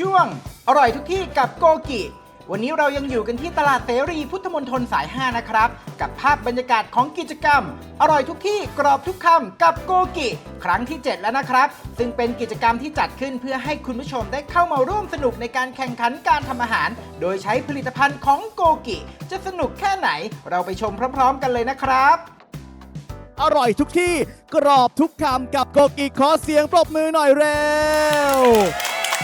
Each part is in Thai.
ช่วง อร่อยทุกที่กับโกกิ วันนี้เรายังอยู่กันที่ตลาดเสรีพุทธมณฑลสาย 5 นะครับ กับภาพบรรยากาศของกิจกรรม อร่อยทุกที่กรอบทุกคำกับโกกิ ครั้งที่ 7 แล้วนะครับ ซึ่งเป็นกิจกรรมที่จัดขึ้นเพื่อให้คุณผู้ชมได้เข้ามาร่วมสนุกในการแข่งขันการทำอาหาร โดยใช้ผลิตภัณฑ์ของโกกิ จะสนุกแค่ไหนเราไปชมพร้อม ๆ กันเลยนะครับ อร่อยทุกที่กรอบทุกคำกับโกกิขอเสียงปรบมือหน่อยเร็ว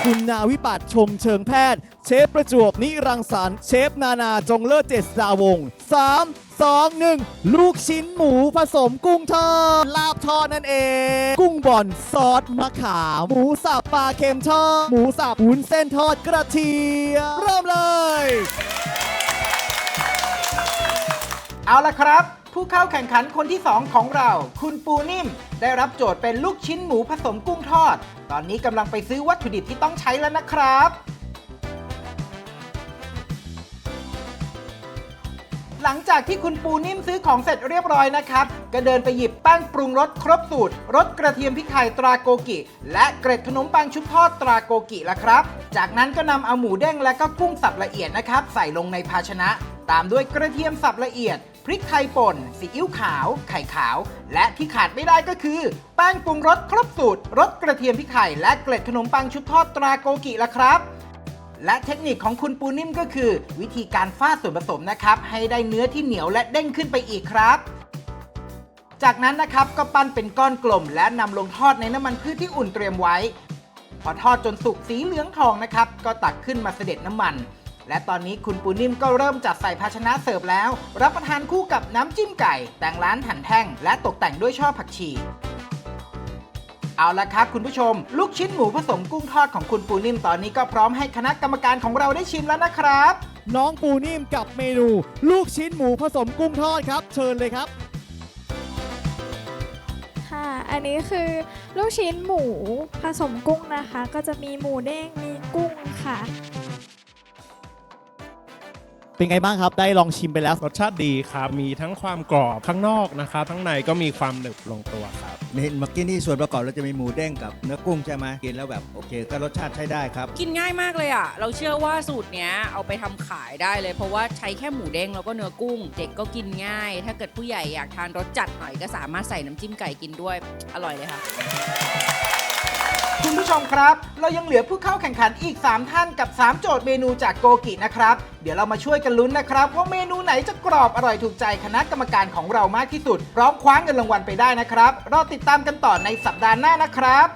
คุณนาวิปัตชมเชิงแพทย์ เชฟประจวบนิรังสรรค์เชฟนานาจงเลิศเจษดาวงศ์3 2 1ลูกชิ้นหมูผสมกุ้งทอดลาบทอดนั่นเอง กุ้งบ่อนซอสมะขามหมูสับปลาเค็มทอดหมูสับวุ้นเส้นทอดกระเทียมเริ่มเลย เอาละครับ ผู้เข้าแข่งขันคนที่ 2 ของเรา คุณปูนิ่ม ได้รับโจทย์เป็นลูกชิ้นหมูผสมกุ้งทอด ตอนนี้กำลังไปซื้อวัตถุดิบที่ต้องใช้แล้วนะครับ หลังจากที่คุณปูนิ่มซื้อของเสร็จเรียบร้อยนะครับ ก็เดินไปหยิบแป้งปรุงรสครบสูตรรสกระเทียมพริกไทยตราโกกิ และเกร็ดขนมปังชุบทอดตราโกกิละครับ จากนั้นก็นำเอาหมูเด้งและก็กุ้งสับละเอียดนะครับ ใส่ลงในภาชนะ ตามด้วยกระเทียมสับละเอียด พริกไทยป่น ซีอิ๊วขาว ไข่ขาว และที่ขาดไม่ได้ก็คือ แป้งปรุงรสครบสูตรรสกระเทียมพริกไทย และเกล็ดขนมปังชุบทอดตราโกกิละครับ และเทคนิคของคุณปูนิ่มก็คือ วิธีการฟาดส่วนผสมนะครับ ให้ได้เนื้อที่เหนียวและเด้งขึ้นไปอีกครับจากนั้นนะครับก็ปั้นเป็นก้อนกลม และนำลงทอดในน้ำมันพืชที่อุ่นเตรียมไว้ พอทอดจนสุกสีเหลืองทองนะครับ ก็ตักขึ้นมาเสด็จน้ำมัน และตอนนี้คุณปูนิ่มก็เริ่มจัดใส่ภาชนะเสิร์ฟแล้ว รับประทานคู่กับน้ำจิ้มไก่ แต่งร้านหั่นแท่ง และตกแต่งด้วยช่อผักชีเอาละครับคุณผู้ชม ลูกชิ้นหมูผสมกุ้งทอดของคุณปูนิ่มตอนนี้ก็พร้อมให้คณะกรรมการของเราได้ชิมแล้วนะครับ น้องปูนิ่มกับเมนู ลูกชิ้นหมูผสมกุ้งทอดครับ เชิญเลยครับ ค่ะ อันนี้คือลูกชิ้นหมูผสมกุ้งนะคะ ก็จะมีหมูเด้งมีกุ้งค่ะ เป็นไงบ้างครับ ได้ลองชิมไปแล้ว รสชาติดีครับ มีทั้งความกรอบข้างนอกนะครับทั้งในก็มีความหนึบลงตัวครับ เห็นเมื่อกี้นี่ส่วนประกอบเราจะมีหมูเด้งกับเนื้อกุ้งใช่ไหมกินแล้วแบบโอเค ก็รสชาติใช้ได้ครับ กินง่ายมากเลยอะ เราเชื่อว่าสูตรเนี้ยเอาไปทำขายได้เลย เพราะว่าใช้แค่หมูเด้งแล้วก็เนื้อกุ้ง เด็กก็กินง่าย ถ้าเกิดผู้ใหญ่อยากทานรสจัดหน่อยก็สามารถใส่น้ำจิ้มไก่กินด้วย อร่อยเลยค่ะ คุณผู้ชมครับ เรายังเหลือผู้เข้าแข่งขันอีก 3 ท่านกับ 3 โจทย์เมนูจากโกกินะครับ เดี๋ยวเรามาช่วยกันลุ้นนะครับ ว่าเมนูไหนจะกรอบอร่อยถูกใจคณะกรรมการของเรามากที่สุดพร้อมคว้าเงินรางวัลไปได้นะครับ รอติดตามกันต่อในสัปดาห์หน้านะครับ